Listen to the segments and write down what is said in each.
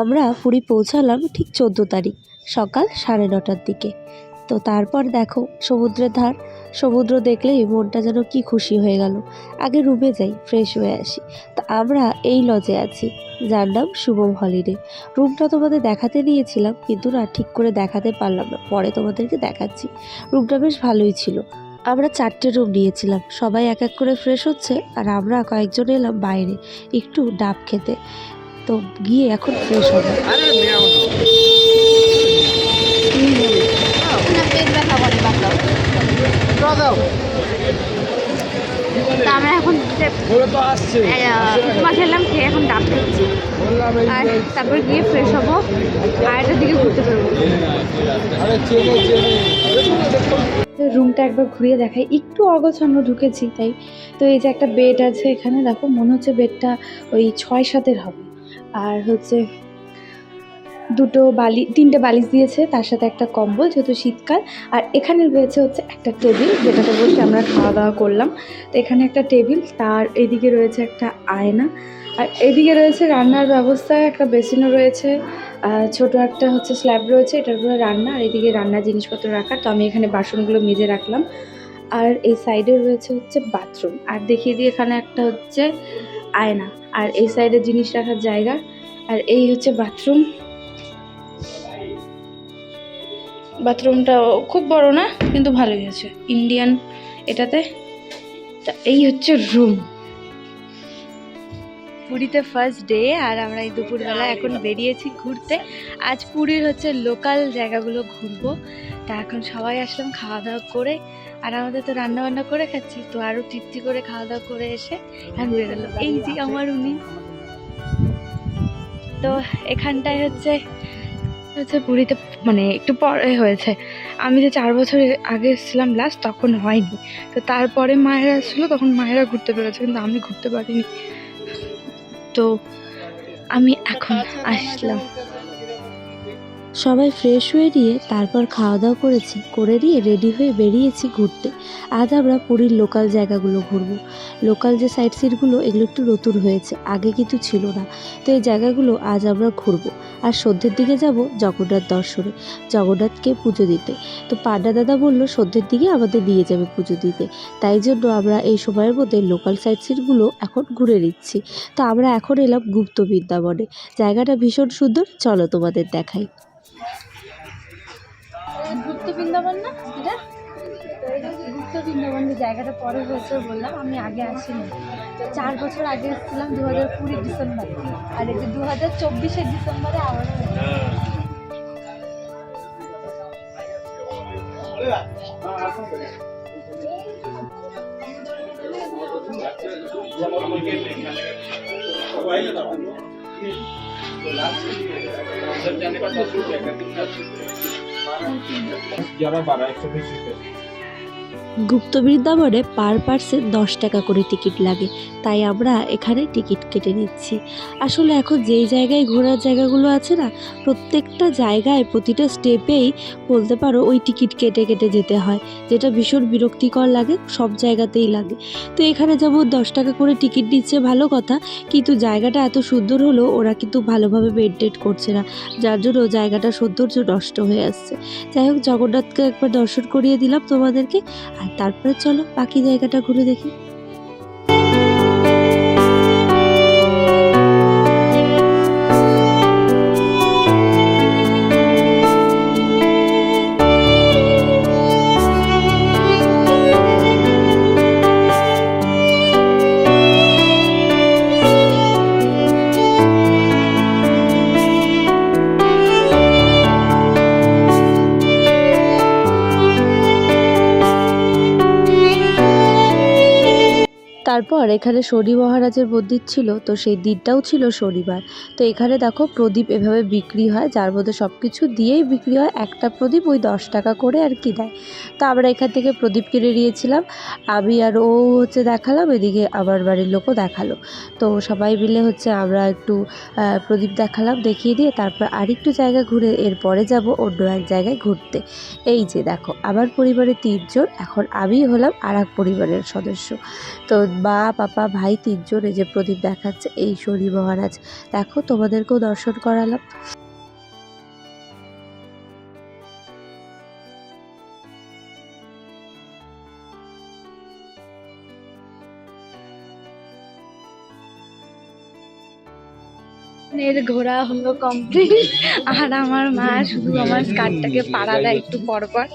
আমরা পুরী পৌঁছালাম ঠিক চোদ্দ তারিখ, সকাল সাড়ে নটার দিকে। তো তারপর দেখো, সমুদ্রের ধার, সমুদ্র দেখলেই মনটা যেন কি খুশি হয়ে গেল। আগে রুমে যাই ফ্রেশ হয়ে আসি। তো আমরা এই লজে আছি, যার নাম শুভম হলিডে রুমটা তোমাদের দেখাতে নিয়েছিলাম কিন্তু না ঠিক করে দেখাতে পারলাম না। পরে তোমাদেরকে দেখাচ্ছি। রুমটা বেশ ভালোই ছিল। আমরা চারটে রুম নিয়েছিলাম। সবাই এক এক করে ফ্রেশ হচ্ছে, আর আমরা কয়েকজন এলাম বাইরে, একটু ডাব খেতে। তো গিয়ে এখন ফ্রেশ হবে। আমরা এখন যে উপমা খেলাম খেয়ে এখন ডাব খাচ্ছি। আর তারপর গিয়ে ফ্রেশ হব। আড়াইটার দিকে ঘুরতে পারব রুমটা একবার ঘুরিয়ে দেখাই। একটু অগোছানো ঢুকেছি তাই। তো এই যে একটা বেড আছে এখানে দেখো মনে হচ্ছে বেডটা ওই ছয় সাতের হবে। আর হচ্ছে দুটো বালি, তিনটে বালিশ দিয়েছে, তার সাথে একটা কম্বল যেহেতু শীতকাল। আর এখানে রয়েছে হচ্ছে একটা টেবিল, যেটাতে বসে আমরা খাওয়া দাওয়া করলাম। তো এখানে একটা টেবিল, তার এদিকে রয়েছে একটা আয়না। আর এদিকে রয়েছে রান্নার ব্যবস্থা, একটা বেসিনও রয়েছে ছোট একটা হচ্ছে স্ল্যাব রয়েছে, এটার উপরে রান্না, আর এদিকে রান্নার জিনিসপত্র রাখার। তো আমি এখানে বাসনগুলো মেজে রাখলাম। আর এই সাইডে রয়েছে হচ্ছে বাথরুম। আর দেখিয়ে দিয়ে এখানে একটা হচ্ছে আয়না। আর এই সাইডে জিনিস রাখার জায়গা। আর এই হচ্ছে বাথরুম। বাথরুমটা খুব বড় না, কিন্তু ভালোই আছে। ইন্ডিয়ান এটাতে। এই হচ্ছে রুম। পুরীতে ফার্স্ট ডে আর আমরা এই দুপুরবেলা এখন বেরিয়েছি ঘুরতে। আজ পুরীর হচ্ছে লোকাল জায়গাগুলো ঘুরবো। তা এখন সবাই আসলাম খাওয়া দাওয়া করে, আর আমাদের তো রান্না বান্না করে খাচ্ছি, তো আরও তৃপ্তি করে খাওয়া দাওয়া করে এসে এখন বেরোলো এই যে আমার উনি তো এখানটায় হচ্ছে হচ্ছে পুরীতে মানে একটু পরে হয়েছে। আমি যে চার বছর আগে এসেছিলাম লাস্ট তখন হয়নি। তো তারপরে মায়েরা এসেছিল, তখন মায়েরা ঘুরতে পেরেছে, কিন্তু আমি ঘুরতে পারিনি। তো আমি এখন আসলাম। সবাই ফ্রেশ হয়ে নিয়ে তারপর খাওয়া দাওয়া করেছি, করে নিয়ে রেডি হয়ে বেরিয়েছি ঘুরতে। আজ আমরা পুরীর লোকাল জায়গাগুলো ঘুরবো। লোকাল যে সাইট সিটগুলো এগুলো একটু নতুন হয়েছে, আগে কিন্তু ছিল না। তো এই জায়গাগুলো আজ আমরা ঘুরবো। আর সন্ধ্যের দিকে যাব জগন্নাথ দর্শনে, জগন্নাথকে পুজো দিতে। তো পান্ডা দাদা বলল সন্ধ্যের দিকে আমাদের নিয়ে যাবে পুজো দিতে। তাই জন্য আমরা এই সময়ের মধ্যে লোকাল সাইট সিটগুলো এখন ঘুরে নিচ্ছি। তো আমরা এখন এলাম গুপ্ত বৃন্দাবনে। জায়গাটা ভীষণ সুন্দর, চলো তোমাদের দেখাই। গুপ্ত বৃন্দাবন না? এটা? তো এটা গুপ্ত বৃন্দাবন যে জায়গাটা পরে হয়েছে বললাম, আমি আগে আসিনি। তো চার বছর আগে এসেছিলাম দু হাজার কুড়ি ডিসেম্বরে। আর এই যে দু হাজার চব্বিশের ডিসেম্বরে আবার ग्यारह बारह एक सौ बीस रुपये গুপ্ত বৃন্দাবনে পার পার্সন দশ টাকা করে টিকিট লাগে। তাই আমরা এখানে টিকিট কেটে নিচ্ছি। আসলে এখন যেই জায়গায় ঘোরার জায়গাগুলো আছে না, প্রত্যেকটা জায়গায় প্রতিটা স্টেপেই বলতে পারো ওই টিকিট কেটে কেটে যেতে হয়। যেটা ভীষণ বিরক্তিকর লাগে, সব জায়গাতেই লাগে। তো এখানে যেমন দশ টাকা করে টিকিট নিচ্ছে ভালো কথা, কিন্তু জায়গাটা এত সুন্দর হলেও ওরা কিন্তু ভালোভাবে মেনটেন করছে না। যার জন্য জায়গাটা সৌন্দর্য নষ্ট হয়ে আসছে। যাই হোক, জগন্নাথকে একবার দর্শন করিয়ে দিলাম তোমাদেরকে। আর তারপরে চলো বাকি জায়গাটা ঘুরে দেখি। তারপর এখানে শনি মহারাজের মন্দির ছিল, তো সেই দিনটাও ছিল শনিবার। তো এখানে দেখো প্রদীপ এভাবে বিক্রি হয়, যার মধ্যে সব কিছু দিয়েই বিক্রি হয়। একটা প্রদীপ ওই দশ টাকা করে আর কি দেয়। তো আমরা এখান থেকে প্রদীপ কিনে নিয়েছিলাম। আমি আর ও হচ্ছে দেখালাম, এদিকে আমার বাড়ির লোকও দেখাল। তো সবাই মিলে হচ্ছে আমরা একটু প্রদীপ দেখালাম, দেখিয়ে দিয়ে তারপর আরেকটু জায়গা ঘুরে এরপরে যাব অন্য এক জায়গায় ঘুরতে। এই যে দেখো, আমার পরিবারে তিনজন, এখন আমি হলাম আর এক পরিবারের সদস্য। তো মা পাপা ভাই তিনজনে যে প্রদীপ দেখাচ্ছে এই শনি মহারাজ। দেখো তোমাদেরকেও দর্শন করালাম। এর ঘোরা হলো কমপ্লিট আর আমার মা শুধু আমার স্কার্টটাকে পাড়া দেয় একটু পর পর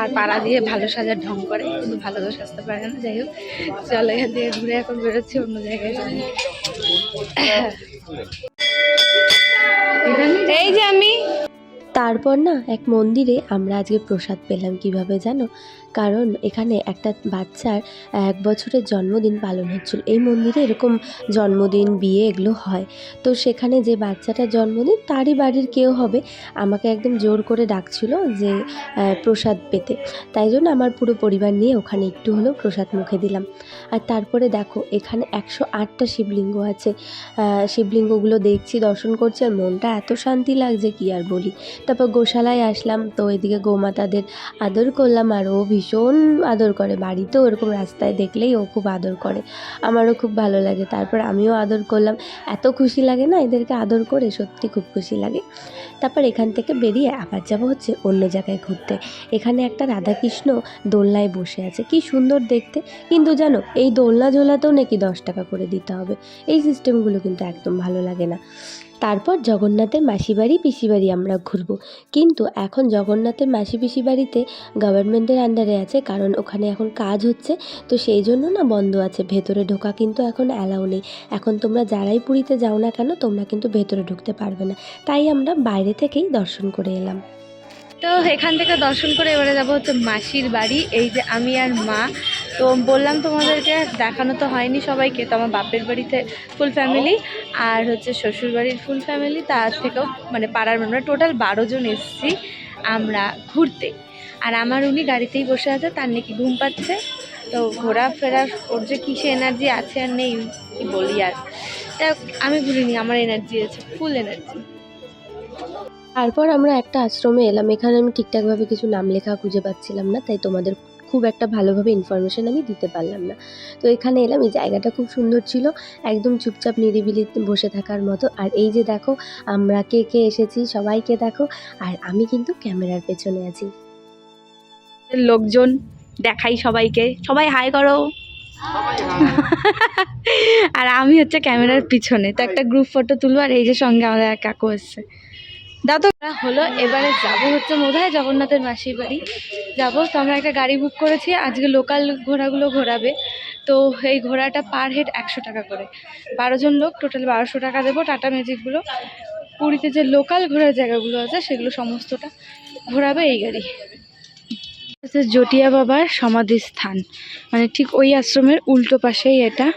আর পাড়া দিয়ে ভালো সাজার ঢং করে কিন্তু ভালো তো সাজতে পারে না। যাই হোক, চলো এখান থেকে ঘুরে এখন বেরোচ্ছি, অন্য জায়গায় এই যে আমি। তারপর না, এক মন্দিরে আমরা আজকে প্রসাদ পেলাম কীভাবে জানো? কারণ এখানে একটা বাচ্চার এক বছরের জন্মদিন পালন হচ্ছিল। এই মন্দিরে এরকম জন্মদিন, বিয়ে এগুলো হয়। তো সেখানে যে বাচ্চাটার জন্মদিন, তারই বাড়ির কেউ হবে। আমাকে একদম জোর করে ডাকছিল যে প্রসাদ পেতে। তাই জন্য আমার পুরো পরিবার নিয়ে ওখানে একটু হলেও প্রসাদ মুখে দিলাম। আর তারপরে দেখো, এখানে একশো আটটা শিবলিঙ্গ আছে। শিবলিঙ্গগুলো দেখছি, দর্শন করছি, আর মনটা এত শান্তি লাগছে, কি আর বলি। তারপর গোশালায় আসলাম, তো এদিকে গোমাতাদের আদর করলাম, আর ও ভীষণ আদর করে। বাড়িতেও ওরকম রাস্তায় দেখলেই ও খুব আদর করে। আমারও খুব ভালো লাগে। তারপর আমিও আদর করলাম। এত খুশি লাগে না এদেরকে আদর করে? সত্যি খুব খুশি লাগে। তারপর এখান থেকে বেরিয়ে আবার যাব হচ্ছে অন্য জায়গায় ঘুরতে। এখানে একটা রাধাকৃষ্ণ দোলনায় বসে আছে। কি সুন্দর দেখতে। কিন্তু জানো, এই দোলনা ঝোলাতেও নাকি দশ টাকা করে দিতে হবে। এই সিস্টেমগুলো কিন্তু একদম ভালো লাগে না। তারপর জগন্নাথের মাসি বাড়ি বাড়ি আমরা ঘুরবো। কিন্তু এখন জগন্নাথের মাসি পিসি বাড়িতে গভর্নমেন্টের আন্ডারে আছে, কারণ ওখানে এখন কাজ হচ্ছে, তো সেই জন্য না বন্ধ আছে। ভেতরে ঢোকা কিন্তু এখন অ্যালাউ নেই। এখন তোমরা যারাই পুরীতে যাও না কেন, তোমরা কিন্তু ভেতরে ঢুকতে পারবে না। তাই আমরা বাইরে থেকেই দর্শন করে এলাম। তো এখান থেকে দর্শন করে এবারে যাব হচ্ছে মাসির বাড়ি। এই যে আমি আর মা তো বললাম তোমাদেরকে, দেখানো তো হয়নি সবাইকে, তো আমার বাপের বাড়িতে ফুল ফ্যামিলি আর হচ্ছে শ্বশুর বাড়ির ফুল ফ্যামিলি তার থেকেও মানে পাড়ার আমরা টোটাল বারো জন এসেছি আমরা ঘুরতে। আর আমার উনি গাড়িতেই বসে আছে, তার নাকি ঘুম পাচ্ছে। তো ঘোরাফেরার ওর যে কিসে এনার্জি আছে আর নেই, কি বলি আর। আমি ঘুরিনি আমার এনার্জি আছে ফুল এনার্জি তারপর আমরা একটা আশ্রমে এলাম, এখানে আমি ঠিকঠাকভাবে কিছু নাম লেখা খুঁজে পাচ্ছিলাম না, তাই তোমাদের খুব একটা ভালোভাবে ইনফরমেশন আমি দিতে পারলাম না। তো এখানে এলাম, এই জায়গাটা খুব সুন্দর ছিল, একদম চুপচাপ নিরিবিলি বসে থাকার মতো। আর এই যে দেখো, আমরা কে কে এসেছি, সবাইকে দেখো, আর আমি কিন্তু ক্যামেরার পেছনে আছি। লোকজন, দেখাই সবাইকে। সবাই হাই করো। আর আমি হচ্ছে ক্যামেরার পিছনে, তো একটা গ্রুপ ফটো তুলবো, আর এই যে সঙ্গে আমাদের কাকু এসছে। ওরা হলো, এবারে যাব হচ্ছে মোধায় জগন্নাথের মাসির বাড়ি। যাব, তো আমরা একটা গাড়ি বুক করেছি, আজকে লোকাল ঘোড়াগুলো ঘোরাবে। তো এই ঘোড়াটা পার হেড একশো টাকা করে। বারো জন লোক টোটাল বারোশো টাকা দেবো টাটা ম্যাজিকগুলো পুরীতে যে লোকাল ঘোরার জায়গাগুলো আছে, সেগুলো সমস্তটা ঘোরাবে এই গাড়ি। জটিয়া বাবার সমাধিস্থান। মানে ঠিক ওই আশ্রমের উল্টো পাশেই এটা।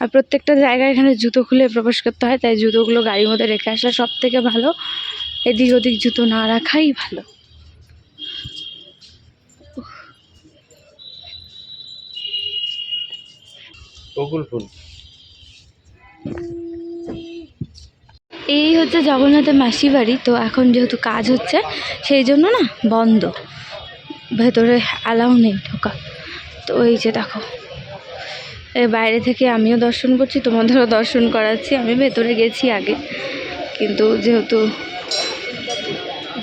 আর প্রত্যেকটা জায়গায় এখানে জুতো খুলে প্রবেশ করতে হয় তাই জুতোগুলো গাড়ির মধ্যে রেখে আসা সব থেকে ভালো। এদিক ওদিক জুতো না রাখাই ভালো। বকুল ফুল। এই হচ্ছে জগন্নাথের মাসি বাড়ি তো এখন যেহেতু কাজ হচ্ছে সেই জন্য না বন্ধ। ভেতরে অ্যালাউ নেই ঢোকা তো এই যে দেখো। বাইরে থেকে আমিও দর্শন করছি তোমাদেরও দর্শন করাচ্ছি। আমি ভেতরে গেছি আগে কিন্তু যেহেতু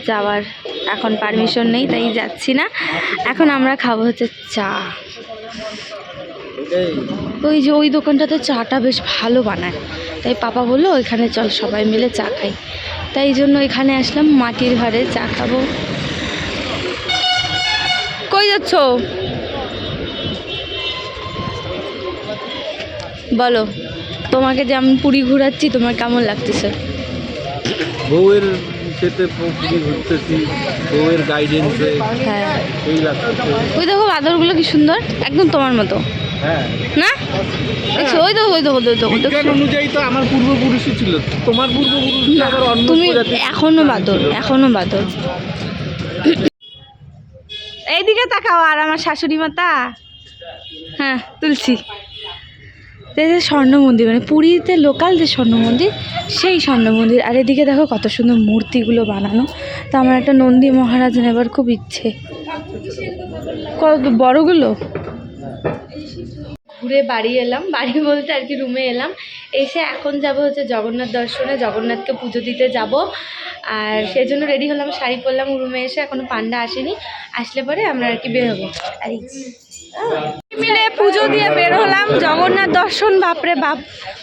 যাওয়ার এখন পারমিশন নেই তাই যাচ্ছি না। এখন আমরা খাব হচ্ছে চা। ওই যে ওই দোকানটাতে চাটা বেশ ভালো বানায়। তাই পাপা বলল ওইখানে চল সবাই মিলে চা খাই। তাই জন্য এখানে আসলাম মাটির ঘরে চা খাব। কই যাচ্ছ? বলো তোমাকে যে আমি পুরী ঘোরাচ্ছি তোমার কেমন লাগতেছে? বউয়ের পুরী ঘুরতেছি বউয়ের গাইডেন্সে হ্যাঁ। এই লাগতেছে। ওই দেখো বাদরগুলো কি সুন্দর? একদম তোমার মতো। হ্যাঁ। না? ওই দেখো ওই দেখো ওই দেখো দেখছ? অনুযায়ী তো আমার পূর্বপুরুষই ছিল। তোমার পূর্বপুরুষ তুমি এখনও বাদর এখনও বাদর। এইদিকে তাকাও আর আমার শাশুড়ি মাতা। হ্যাঁ তুলছি। এই যে স্বর্ণ মন্দির মানে পুরীতে লোকাল যে স্বর্ণ মন্দির, সেই স্বর্ণ মন্দির। আর এদিকে দেখো কত সুন্দর মূর্তিগুলো বানানো। তো আমার একটা নন্দী মহারাজ নেবার খুব ইচ্ছে। কত বড়গুলো? ঘুরে বাড়ি এলাম। বাড়ি বলতে আর কি রুমে এলাম। এসে এখন যাব হচ্ছে জগন্নাথ দর্শনে। জগন্নাথকে পুজো দিতে যাব। আর সেই জন্য রেডি হলাম, শাড়ি পরলাম। রুমে এসে এখনও পান্ডা আসেনি। আসলে পরে আমরা আর কি বের হব। আর মিলে পুজো দিয়ে বের হলাম। জগন্নাথ দর্শন বাপরে বাপ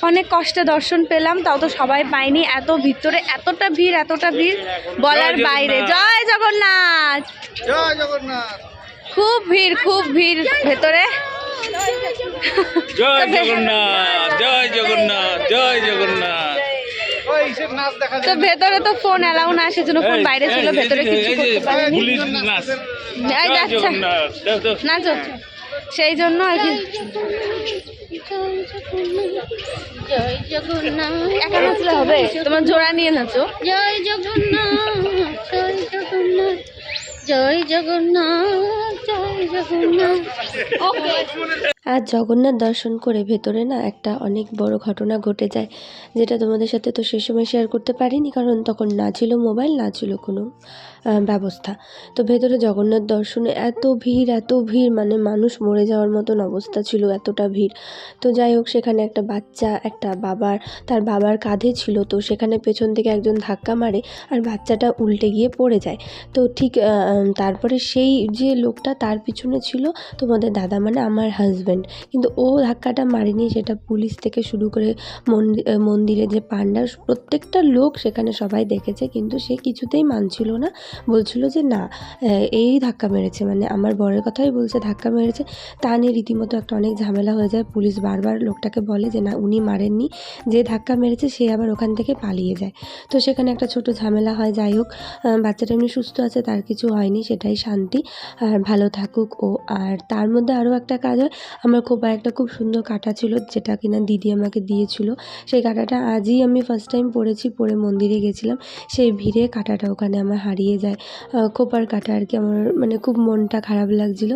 অনেক কষ্টে দর্শন পেলাম তাও তো সবাই পাইনি এত ভিতরে এতটা ভিড় এতটা ভিড় বলার বাইরে। জয় জগন্নাথ! জয় জগন্নাথ! খুব ভিড় খুব ভিড় ভেতরে। জয় জগন্নাথ জয় জগন্নাথ জয় জগন্নাথ! ওই সে নাচ দেখা তো ভেতরে তো ফোন অ্যালাউ না সেজন্য ফোন বাইরে ছিল ভেতরে কিছু করতে পারিনি। পুলিশ নাচ। সেই জন্য একা নাচলে হবে? তোমার জোড়া নিয়ে নাচো। জয় জগন্নাথ জয় জগন্নাথ জয় জগন্নাথ জয় জগন্নাথ। আর জগন্নাথ দর্শন করে ভেতরে না একটা অনেক বড় ঘটনা ঘটে যায়, যেটা তোমাদের সাথে তো সে সময় শেয়ার করতে পারিনি, কারণ তখন না ছিল মোবাইল না ছিল কোনো ব্যবস্থা। তো ভেতরে জগন্নাথ দর্শনে এত ভিড় এত ভিড় মানে মানুষ মরে যাওয়ার মতন অবস্থা ছিল, এতটা ভিড়। তো যাই হোক, সেখানে একটা বাচ্চা, একটা বাবার, তার বাবার কাঁধে ছিল, তো সেখানে পেছন থেকে একজন ধাক্কা মারে আর বাচ্চাটা উল্টে গিয়ে পড়ে যায়। তো ঠিক তারপরে সেই যে লোকটা তার পিছনে ছিল, তোমাদের দাদা মানে আমার হাজব্যান্ড কিন্তু ও ধাক্কাটা মারেনি, সেটা পুলিশ থেকে শুরু করে মন্দির যে পান্ডা প্রত্যেকটা লোক সেখানে সবাই দেখেছে, কিন্তু সে কিছুতেই মানছিল না। বলছিল যে, না এই ধাক্কা মেরেছে। মানে আমার বরের কথাই বলছে, ধাক্কা মেরেছে। তা নিয়ে রীতিমতো একটা অনেক ঝামেলা হয়ে যায়। পুলিশ বারবার লোকটাকে বলে যে, না, উনি মারেননি। যে ধাক্কা মেরেছে, সে আবার ওখান থেকে পালিয়ে যায়। তো সেখানে একটা ছোট ঝামেলা হয়। যাই হোক বাচ্চাটা এমনি সুস্থ আছে, তার কিছু হয়নি, সেটাই শান্তি। আর ভালো থাকুক ও। আর তার মধ্যে আরও একটা কাজ হয়। আমার খুব একটা খুব সুন্দর কাঁটা ছিল যেটা কিনা দিদি আমাকে দিয়েছিল। সেই কাঁটাটা আজই আমি ফার্স্ট টাইম পরেছি, পরে মন্দিরে গেছিলাম। সেই ভিড়ে কাঁটাটা ওখানে আমার হারিয়ে যায়। খোপার কাটা আর কি আমার মানে খুব মনটা খারাপ লাগছিল।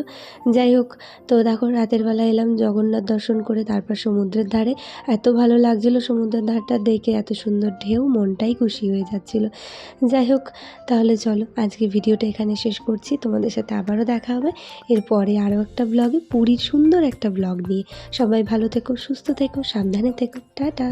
যাই হোক, তো দেখো রাতের বেলা এলাম জগন্নাথ দর্শন করে তারপর সমুদ্রের ধারে। এত ভালো লাগছিল সমুদ্রের ধারটা দেখে, এত সুন্দর ঢেউ, মনটাই খুশি হয়ে যাচ্ছিল। যাই হোক, তাহলে চলো আজকে ভিডিওটা এখানে শেষ করছি। তোমাদের সাথে আবারও দেখা হবে। এরপরে আরও একটা ব্লগে পুরীর সুন্দর একটা ব্লগ নিয়ে। সবাই ভালো থেকো সুস্থ থেকো সাবধানে থেকো। টাটা।